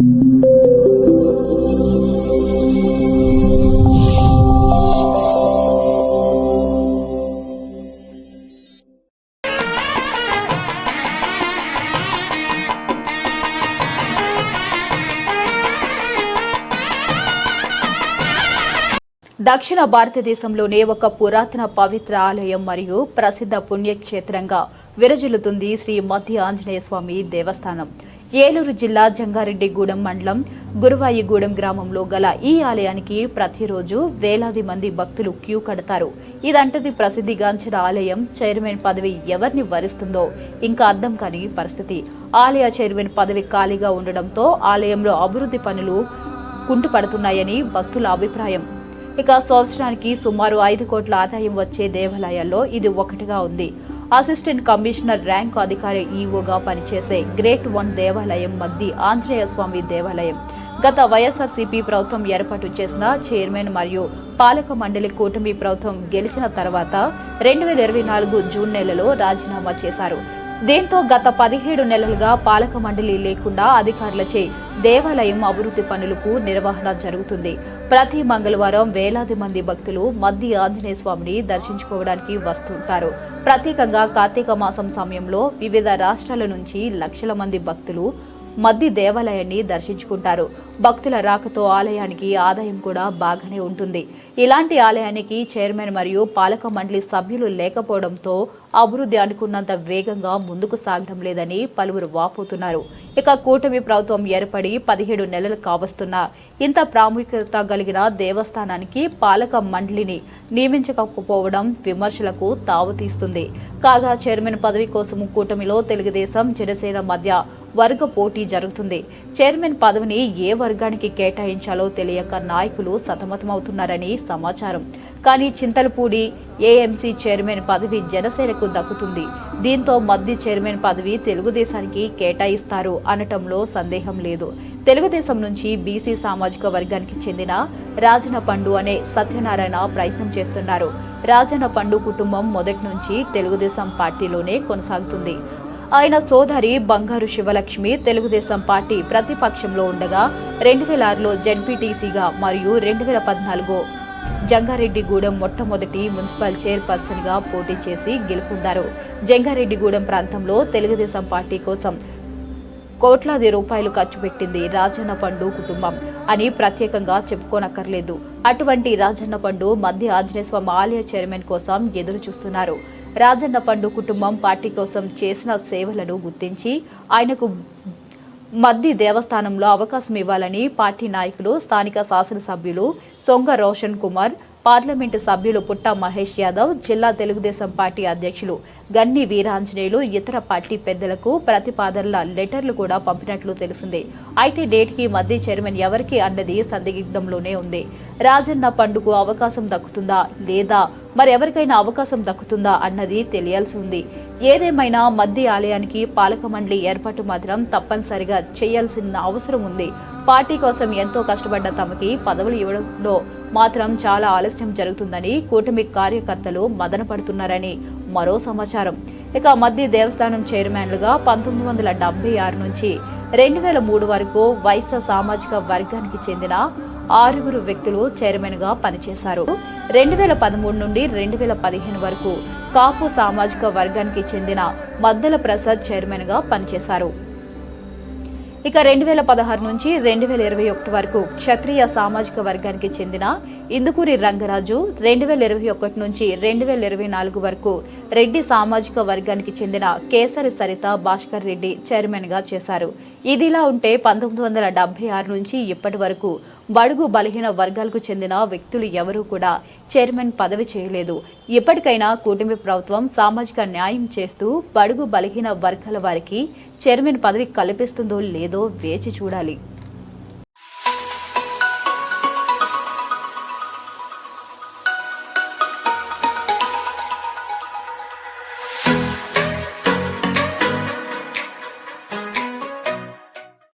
దక్షిణ భారతదేశంలోనే ఒక పురాతన పవిత్ర ఆలయం మరియు ప్రసిద్ధ పుణ్యక్షేత్రంగా విరజిల్లుతుంది శ్రీ మధ్య ఆంజనేయ స్వామి దేవస్థానం. ఏలూరు జిల్లా జంగారెడ్డిగూడెం మండలం గురువాయిగూడెం గ్రామంలో గల ఈ ఆలయానికి ప్రతిరోజు వేలాది మంది భక్తులు క్యూ కడతారు. ఇదంటది ప్రసిద్ధిగాంచిన ఆలయం. చైర్మన్ పదవి ఎవరిని వరిస్తుందో ఇంకా అర్థం కాని పరిస్థితి. ఆలయ చైర్మన్ పదవి ఖాళీగా ఉండడంతో ఆలయంలో అభివృద్ధి పనులు కుంటుపడుతున్నాయని భక్తుల అభిప్రాయం. ఇక సంవత్సరానికి సుమారు ఐదు కోట్ల ఆదాయం వచ్చే దేవాలయాల్లో ఇది ఒకటిగా ఉంది. అసిస్టెంట్ కమిషనర్ ర్యాంకు అధికారి ఈఓగా పనిచేసే గ్రేట్ వన్ దేవాలయం మధ్య ఆంజనేయ స్వామి దేవాలయం. గత వైఎస్ఆర్సీపీ ప్రభుత్వం ఏర్పాటు చేసిన చైర్మన్ మరియు పాలక మండలి కూటమి ప్రభుత్వం గెలిచిన తర్వాత రెండు వేల ఇరవై నాలుగు జూన్ నెలలో రాజీనామా చేశారు. దీంతో గత పదిహేడు నెలలుగా పాలక మండలి లేకుండా అధికారులచే దేవాలయం అభివృద్ధి పనులకు నిర్వహణ జరుగుతుంది. ప్రతి మంగళవారం వేలాది మంది భక్తులు మద్ది ఆంజనేయ స్వామిని దర్శించుకోవడానికి వస్తుంటారు. ప్రత్యేకంగా కార్తీక మాసం సమయంలో వివిధ రాష్ట్రాల నుంచి లక్షల మంది భక్తులు మద్ది దేవాలయాన్ని దర్శించుకుంటారు. భక్తుల రాకతో ఆలయానికి ఆదాయం కూడా బాగానే ఉంటుంది. ఇలాంటి ఆలయానికి చైర్మన్ మరియు పాలక మండలి సభ్యులు లేకపోవడంతో అభివృద్ధి అనుకున్నంత వేగంగా ముందుకు సాగడం లేదని పలువురు వాపోతున్నారు. ఇక కూటమి ప్రభుత్వం ఏర్పడి పదిహేడు నెలలు కావస్తున్నా ఇంత ప్రాముఖ్యత కలిగిన దేవస్థానానికి పాలక మండలిని నియమించకపోవడం విమర్శలకు తావుతీస్తుంది. కాగా చైర్మన్ పదవి కోసం కూటమిలో తెలుగుదేశం జనసేన మధ్య వర్గ పోటీ జరుగుతుంది. చైర్మన్ పదవిని ఏ వర్గానికి కేటాయించాలో తెలియక నాయకులు సతమతమవుతున్నారని సమాచారం. కానీ చింతలపూడి ఏఎంసీ చైర్మన్ పదవి జనసేనకు దక్కుతుంది. దీంతో మద్ది చైర్మన్ పదవి తెలుగుదేశానికి కేటాయిస్తారు అనటంలో సందేహం లేదు. తెలుగుదేశం నుంచి బీసీ సామాజిక వర్గానికి చెందిన రాజన పండు అనే సత్యనారాయణ ప్రయత్నం చేస్తున్నారు. రాజన పండు కుటుంబం మొదటి నుంచి తెలుగుదేశం పార్టీలోనే కొనసాగుతుంది. ఆయన సోదరి బంగారు శివలక్ష్మి తెలుగుదేశం పార్టీ ప్రతిపక్షంలో ఉండగా రెండు వేల ఆరులో జెడ్పీటీసీగా మరియు రెండు వేల పద్నాలుగు జంగారెడ్డిగూడెం మొట్టమొదటి మున్సిపల్ చైర్పర్సన్గా పోటీ చేసి గెలుపొందారు. జంగారెడ్డిగూడెం ప్రాంతంలో తెలుగుదేశం పార్టీ కోసం కోట్లాది రూపాయలు ఖర్చు పెట్టింది రాజన్న పండు కుటుంబం అని ప్రత్యేకంగా చెప్పుకోనక్కర్లేదు. అటువంటి రాజన్న పండు మధ్య ఆంజనేయ స్వామి ఆలయ చైర్మన్ కోసం ఎదురు చూస్తున్నారు రాజన్న పండు కుటుంబం పార్టీ కోసం చేసిన సేవలను గుర్తించి ఆయనకు మద్ది దేవస్థానంలో అవకాశం ఇవ్వాలని పార్టీ నాయకులు స్థానిక శాసనసభ్యులు సొంగ రోషన్ కుమార్ పార్లమెంటు సభ్యులు పుట్ట మహేష్ యాదవ్ జిల్లా తెలుగుదేశం పార్టీ అధ్యక్షులు గన్ని వీరాంజనేయులు ఇతర పార్టీ పెద్దలకు ప్రతిపాదనల లెటర్లు కూడా పంపినట్లు తెలిసింది. అయితే డేట్కి మధ్య చైర్మన్ ఎవరికి అన్నది సందిగ్ధంలోనే ఉంది. రాజన్న పండుగ అవకాశం దక్కుతుందా? లేదా? మరెవరికైనా అవకాశం దక్కుతుందా అన్నది తెలియాల్సి ఉంది. ఏదేమైనా మధ్య ఆలయానికి పాలక మండలి ఏర్పాటు మాత్రం తప్పనిసరిగా చేయాల్సిన అవసరం ఉంది. పార్టీ కోసం ఎంతో కష్టపడ్డ తమకి పదవులు ఇవ్వడంలో మాత్రం చాలా ఆలస్యం జరుగుతుందని కూటమి కార్యకర్తలు మదనపడుతున్నారని మరో సమాచారం. ఇక మధ్య దేవస్థానం చైర్మన్లుగా పంతొమ్మిది వందల డెబ్బై ఆరు నుంచి రెండు వేల మూడు వరకు వైశ్య సామాజిక వర్గానికి చెందిన ఆరుగురు వ్యక్తులు చైర్మన్గా పనిచేశారు. రెండు వేల పదమూడు నుండి రెండు వేల పదిహేను వరకు కాపు సామాజిక వర్గానికి చెందిన మద్దల ప్రసాద్ చైర్మన్గా పనిచేశారు. ఇక రెండు వేల పదహారు నుంచి రెండు వేల ఇరవై ఒకటి వరకు క్షత్రియ సామాజిక వర్గానికి చెందిన ఇందుకూరి రంగరాజు రెండు వేల ఇరవై ఒకటి నుంచి రెండు వేల ఇరవై నాలుగు వరకు రెడ్డి సామాజిక వర్గానికి చెందిన కేసరి సరిత భాస్కర్ రెడ్డి చైర్మన్గా చేశారు. ఇదిలా ఉంటే పంతొమ్మిది వందల డెబ్బై ఆరు నుంచి ఇప్పటి వరకు బడుగు బలహీన వర్గాలకు చెందిన వ్యక్తులు ఎవరూ కూడా చైర్మన్ పదవి చేయలేదు. ఇప్పటికైనా కూటమి ప్రభుత్వం సామాజిక న్యాయం చేస్తూ బడుగు బలహీన వర్గాల వారికి చైర్మన్ పదవి కల్పిస్తుందో లేదో వేచి చూడాలి.